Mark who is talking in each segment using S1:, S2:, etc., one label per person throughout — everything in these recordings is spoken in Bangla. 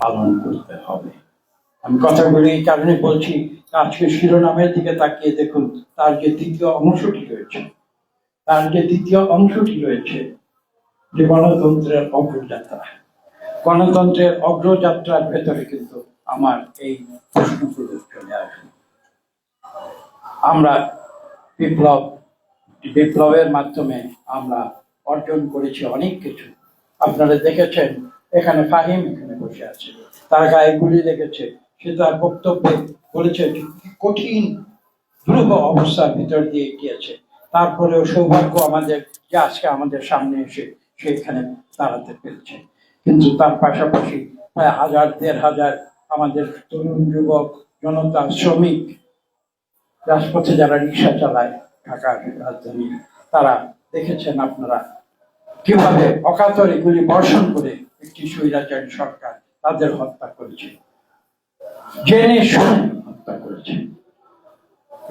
S1: পালন করতে হবে। আমি কথাগুলি এই কারণে বলছি, আজকে শিরোনামের দিকে তাকিয়ে দেখুন, তার যে তৃতীয় অংশটি রয়েছে, তার যে দ্বিতীয় অংশটি রয়েছে, যে গণতন্ত্রের অগ্রযাত্রা। গণতন্ত্রের অগ্রযাত্রার ভেতরে কিন্তু আমার এই প্রশ্নগুলো চলে আসে আমরা বিপ্লব, বিপ্লবের মাধ্যমে আমরা অর্জন করেছি অনেক কিছু। আপনারা দেখেছেন, এখানে ফাহিম বসে আছে। তার গায়ে গুলি লেগেছে। সে তার বক্তব্যে বলেছে কঠিন, দুরূহ অবস্থার ভিতর দিয়ে গিয়েছে। তারপরেও সৌভাগ্য আমাদের যে আজকে আমাদের সামনে এসে সেখানে দাঁড়াতে পেরেছে। কিন্তু তার পাশাপাশি প্রায় হাজার, দেড় হাজার আমাদের তরুণ যুবক, জনতা, শ্রমিক, রাজপথে যারা রিক্সা চালায় ঢাকার রাজধানী, তারা দেখেছেন আপনারা কীভাবে অকাতরে গুলি বর্ষণ করে একটি স্বৈরাচারী সরকার তাদের হত্যা করেছে। জেনে শুনে হত্যা করেছে।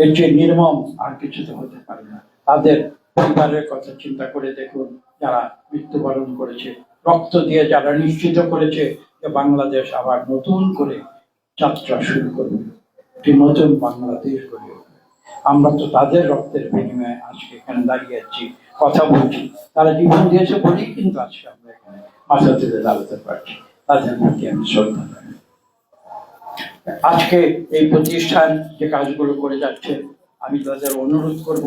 S1: এর চেয়ে নির্মম আর কিছু তো হতে পারে না। তাদের পরিবারের কথা চিন্তা করে দেখুন, যারা মৃত্যুবরণ করেছে, রক্ত দিয়ে যারা নিশ্চিত করেছে যে বাংলাদেশ আবার নতুন করে যাত্রা শুরু করবে। একটি নতুন বাংলাদেশ গড়ে আমরা তো তাদের রক্তের বিনিময়ে আজকে এখানে দাঁড়িয়ে আছি, কথা বলছি। তারা জীবন দিয়েছে বলেই কিন্তু আজকে আমরা এখানে মাথা তুলে দাঁড়াতে পারছি। তাদের প্রতি আমি শ্রদ্ধা আজকে এই প্রতিষ্ঠান যে কাজগুলো করে যাচ্ছে, আমি তাদের অনুরোধ করব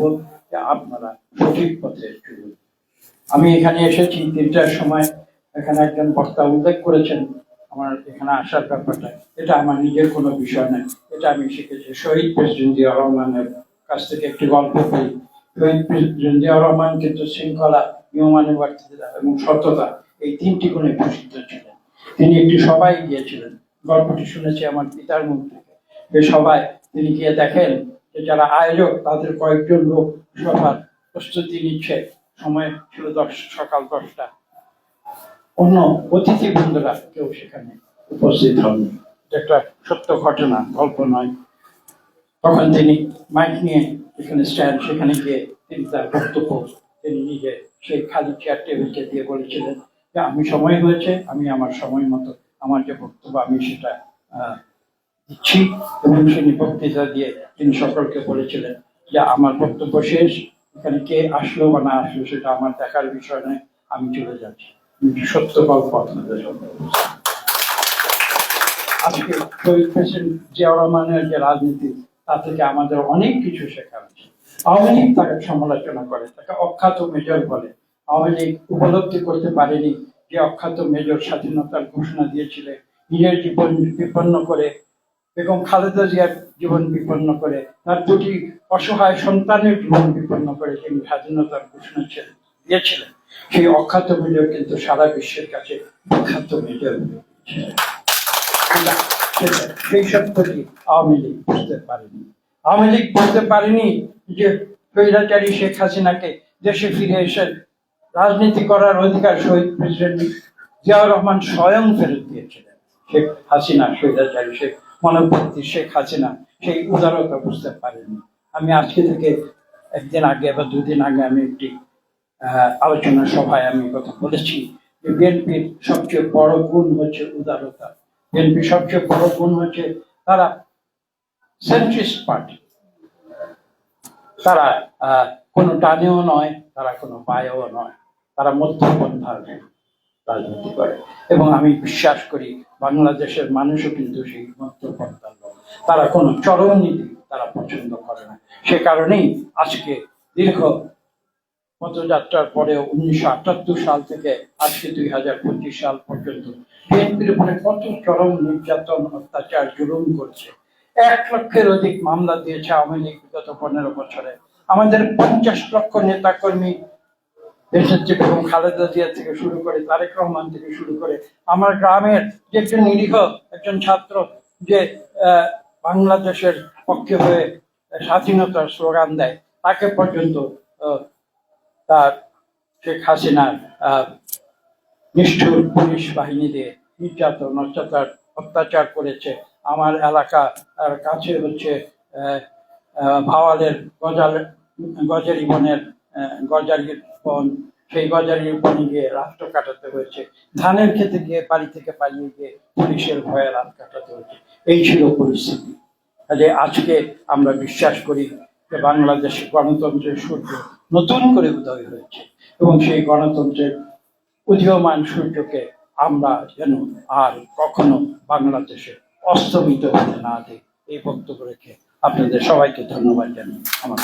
S1: যে আপনারা সঠিক পথে চলুন আমি এখানে এসেছি তিনটার সময়, এখানে একজন বক্তা উল্লেখ করেছেন আমার এখানে আসার ব্যাপারটা। এটা আমার নিজের কোনো বিষয় নয়। এটা আমি শিখেছি। শহীদ প্রেসিডেন্ট জিয়া রহমানের কাছ থেকে একটি গল্প করি। শহীদ প্রেসিডেন্ট জিয়া রহমান কিন্তু শৃঙ্খলা, নিয়মানুবর্তিতা এবং সততা, এই তিনটি গুণে প্রসিদ্ধ ছিলেন তিনি একটি সবাই গিয়েছিলেন। গল্পটি শুনেছি আমার পিতার মুখ থেকে। এই সভায় তিনি গিয়ে দেখেন যে যারা আয়োজক, তাদের কয়েকজন লোক সভার প্রস্তুতি নিচ্ছে। সময় ছিল দশ, সকাল দশটা। অন্য অতিথি বন্ধুরা কেউ সেখানে উপস্থিত হননি। একটা সত্য ঘটনা, গল্প নয়। তখন তিনি মাইক নিয়ে যেখানে স্ট্যান্ড সেখানে গিয়ে তিনি তার বক্তব্য তিনি নিজে সেই খালি চেয়ার টেবিলকে দিয়ে বলেছিলেন। আমি সময় হয়েছে, আমি আমার সময় মতো আমার যে বক্তব্য, আমি সেটা দিচ্ছি এবং তিনি বক্তৃতা দিয়ে তিনি সকলকে বলেছিলেন যে আমার বক্তব্য শেষ, এখানে কে আসলো বা না আসলো সেটা আমার দেখার বিষয় নয়, আমি চলে যাচ্ছি। সত্য গল্প আপনাদের আজকে শহীদ প্রেসিডেন্ট জিয়াউর রহমানের যে রাজনীতি তা থেকে আমাদের অনেক কিছু শেখা আছে আওয়ামী লীগ তাকে সমালোচনা করে, তাকে অখ্যাত মেজর বলে। আওয়ামী লীগ উপলব্ধি করতে পারেনি যে অখ্যাত মেজর স্বাধীনতার ঘোষণা দিয়েছিলেন নিজের জীবন বিপন্ন করে, বেগম খালেদা জিয়ার জীবন বিপন্ন করে, তার দুটি অসহায় সন্তানের জীবন বিপন্ন করে তিনি স্বাধীনতার ঘোষণা দিয়েছিলেন। সেই অখ্যাত মেজর কিন্তু সারা বিশ্বের কাছে বিখ্যাত মেজর। সেই সত্যটি আওয়ামী লীগ বুঝতে পারেনি। আওয়ামী লীগ বুঝতে পারেনি যে স্বৈরাচারী শেখ হাসিনাকে দেশে ফিরে এসে রাজনীতি করার অধিকার শহীদ প্রেসিডেন্ট জিয়াউর রহমান স্বয়ং ফেরত দিয়েছিলেন। শেখ হাসিনা, স্বৈরাচারী শেখ মনোবৃত্তি শেখ হাসিনা, সেই উদারতা বুঝতে পারেনি আমি আজকে থেকে একদিন আগে বা দুদিন আগে আমি একটি আলোচনা সভায় আমি কথা বলেছি যে বিএনপির সবচেয়ে বড় গুণ হচ্ছে উদারতা। বিএনপির সবচেয়ে বড় গুণ হচ্ছে তারা সেন্ট্রিস্ট পার্টি তারা কোনো টানেও নয়, তারা কোনো বায়েও নয়। তারা মধ্যপন্থার রাজনীতি করে। এবং আমি বিশ্বাস করি বাংলাদেশের মানুষও কিন্তু সেই মধ্যপন্থার লোক। তারা কোনো চরম নীতি তারা পছন্দ করে না। সে কারণেই আজকে দীর্ঘ পদযাত্রার পরে উনিশশো আটাত্তর সাল থেকে আজকে দুই হাজার পঁচিশ সাল পর্যন্ত বিএনপির উপরে কত চরম নির্যাতন, অত্যাচার, জুলুম করছে। এক লক্ষের অধিক মামলা দিয়েছে আওয়ামী লীগ বিগত পনেরো বছরে। আমাদের পঞ্চাশ লক্ষ নেতা দেশের এবং খালেদা জিয়া থেকে শুরু করে তারেক রহমান থেকে শুরু করে আমার গ্রামের যে একজন নিরীহ একজন ছাত্র যে বাংলাদেশের পক্ষে হয়ে স্বাধীনতার স্লোগান দেয়, তাকে পর্যন্ত তার শেখ হাসিনার নিষ্ঠুর পুলিশ বাহিনী দিয়ে নির্যাতন, অত্যাচার অত্যাচার করেছে। আমার এলাকা কাছে হচ্ছে ভাওয়ালের গজাল গজারি বনের আহ, গজারি বন সেই বাজারের বনে গিয়ে রাত্র কাটাতে হয়েছে। ধানের খেতে গিয়ে বাড়ি থেকে পালিয়ে গিয়ে পুলিশের ভয়ে রাত কাটাতে হয়েছে। এই ছিল পরিস্থিতি। কাজে আজকে আমরা বিশ্বাস করি যে বাংলাদেশে গণতন্ত্রের সূর্য নতুন করে উদয় হয়েছে এবং সেই গণতন্ত্রের উদীয়মান সূর্যকে আমরা যেন আর কখনো বাংলাদেশে অস্তমিত হতে না দিই। এই বক্তব্য রেখে আপনাদের সবাইকে ধন্যবাদ জানাই আমার